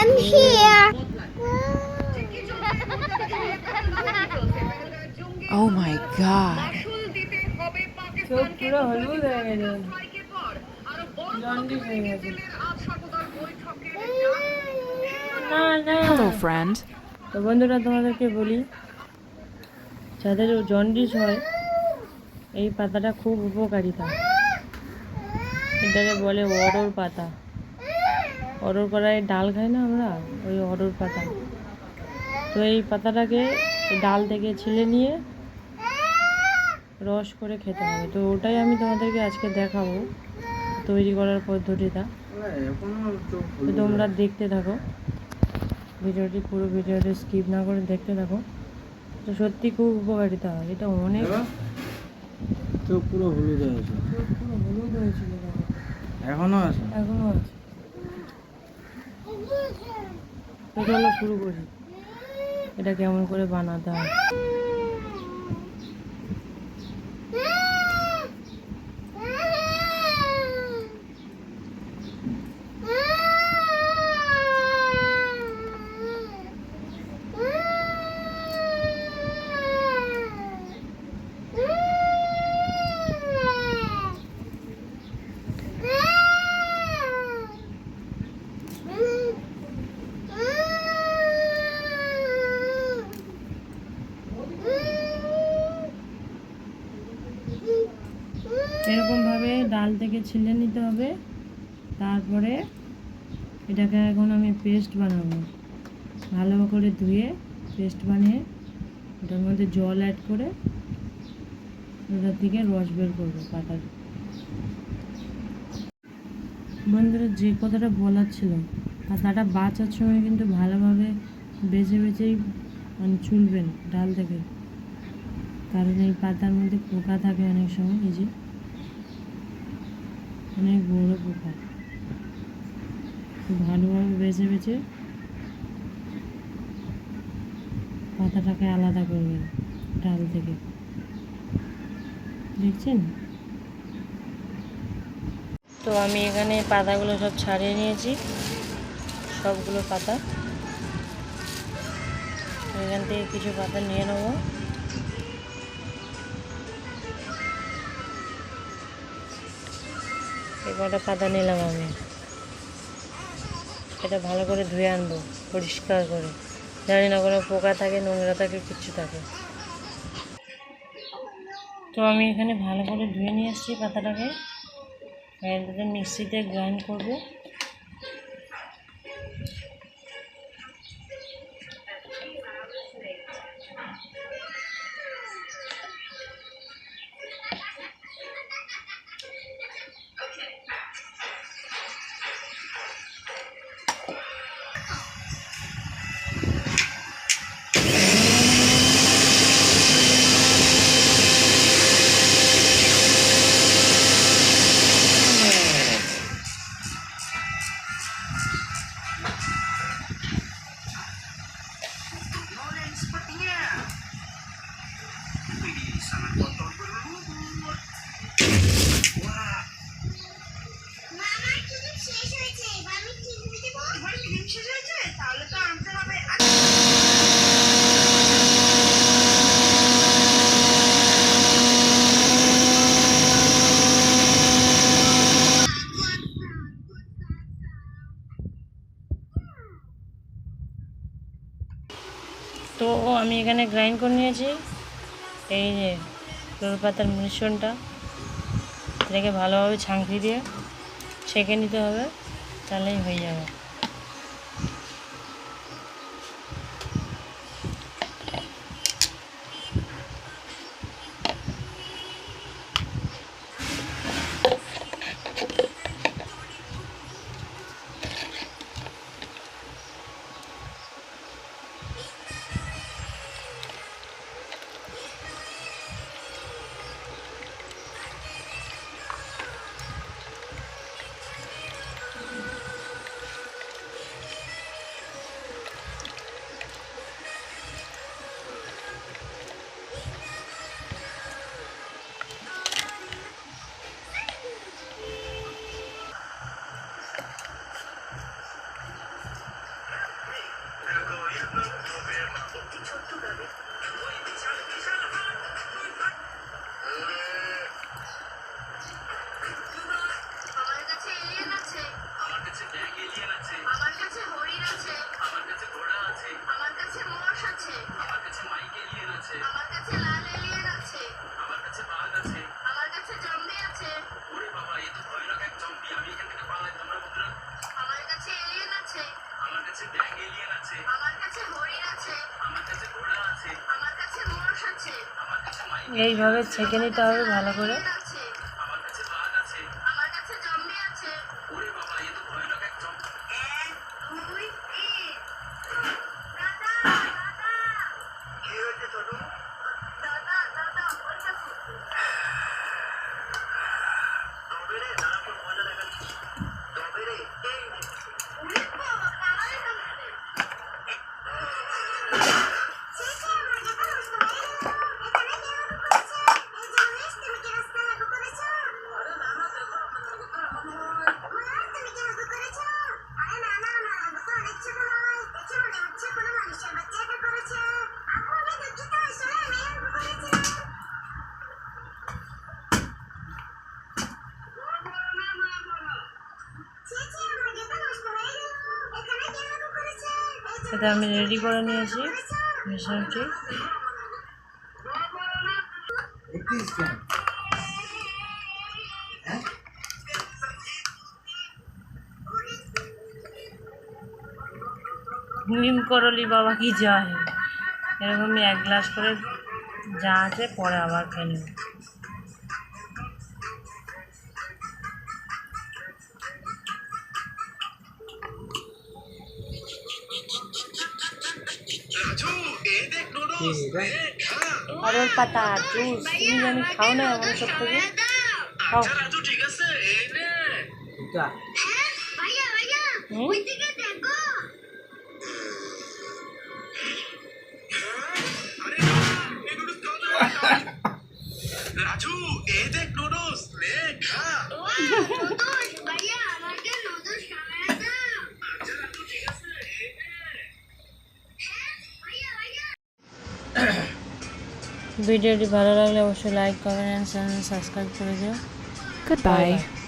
I'm here. Oh my god. Hello, friend. তো বন্ধুরা তোমাদেরকে বলি যাদের জন্ডিস হয় এই পাতাটা খুব উপকারিতা এটাকে বলে অরর পাতা অরর করায় ডাল খাই না আমরা? ওই অরর পাতা। তো এই পাতাটাকে ডাল থেকে ছিলে নিয়ে রস করে খেতে হবে। তো ওটাই আমি তোমাদেরকে আজকে দেখাবো তৈরি করার পদ্ধতিটা। তো তোমরা দেখতে থাকো। ভিডিওটি পুরো ভিডিওটি স্কিপ না করে দেখতে থাকো। তো সত্যি খুব উপকারিতা হয়। এটা অনেক তো পুরো হলুদ হয়েছে। পুরো হলুদ হয়েছিল তখন। এখনও আছে? এখনও আছে। চলো শুরু করি। এটা কেমন করে বানাতে হয়? থেকে ছিলে নিতে হবে। তারপরে এটাকে এখন আমি পেস্ট বানাবো। ভালো করে ধুয়ে পেস্ট বানিয়ে ওটার মধ্যে জল অ্যাড করে ওটার থেকে রস বের করব পাতার। বন্ধুরা, যে কথাটা বলার ছিল, পাতাটা বাঁচার সময় কিন্তু ভালোভাবে বেছে বেছেই মানে চুলবেন ডাল থেকে। কারণ এই পাতার মধ্যে পোকা থাকে অনেক সময়, এই যে অনেক বড় পোকা ভালোভাবে বেছে বেছে পাতাটাকে আলাদা করবেন ডাল থেকে। দেখছেন? তো আমি এখানে পাতাগুলো সব ছাড়িয়ে নিয়েছি, সবগুলো পাতা। এখান থেকে কিছু পাতা নিয়ে নেব। এই কটা পাতা নিলাম আমি। এটা ভালো করে ধুয়ে আনব, পরিষ্কার করে। জানি না কোনো পোকা থাকে, নোংরা থাকে, কিচ্ছু থাকে। তো আমি এখানে ভালো করে ধুয়ে নিয়ে আসছি পাতাটাকে। মিক্সিতে গ্রাইন্ড করব। তো আমি এখানে গ্রাইন্ড করে নিয়েছি। এই যে লোল পাতার মিশ্রণটা এটাকে ভালোভাবে ছাঁকড়ি দিয়ে ছেঁকে নিতে হবে, তাহলেই হয়ে যাবে। এইভাবে ছেঁকে নিতে হবে ভালো করে। এটা আমি রেডি করে নিয়েছি কেন নিম করলি বাবা, কি যায়? এরকমই এক গ্লাস করে যা আছে, পরে আবার খেয়ে এটা অরল পাতা জুস তুমি জানি খাও না এমন সব থেকে খাও ভিডিওটি ভালো লাগলে অবশ্যই লাইক কমেন্ট অ্যান্ড সাবস্ক্রাইব করে দিও Goodbye.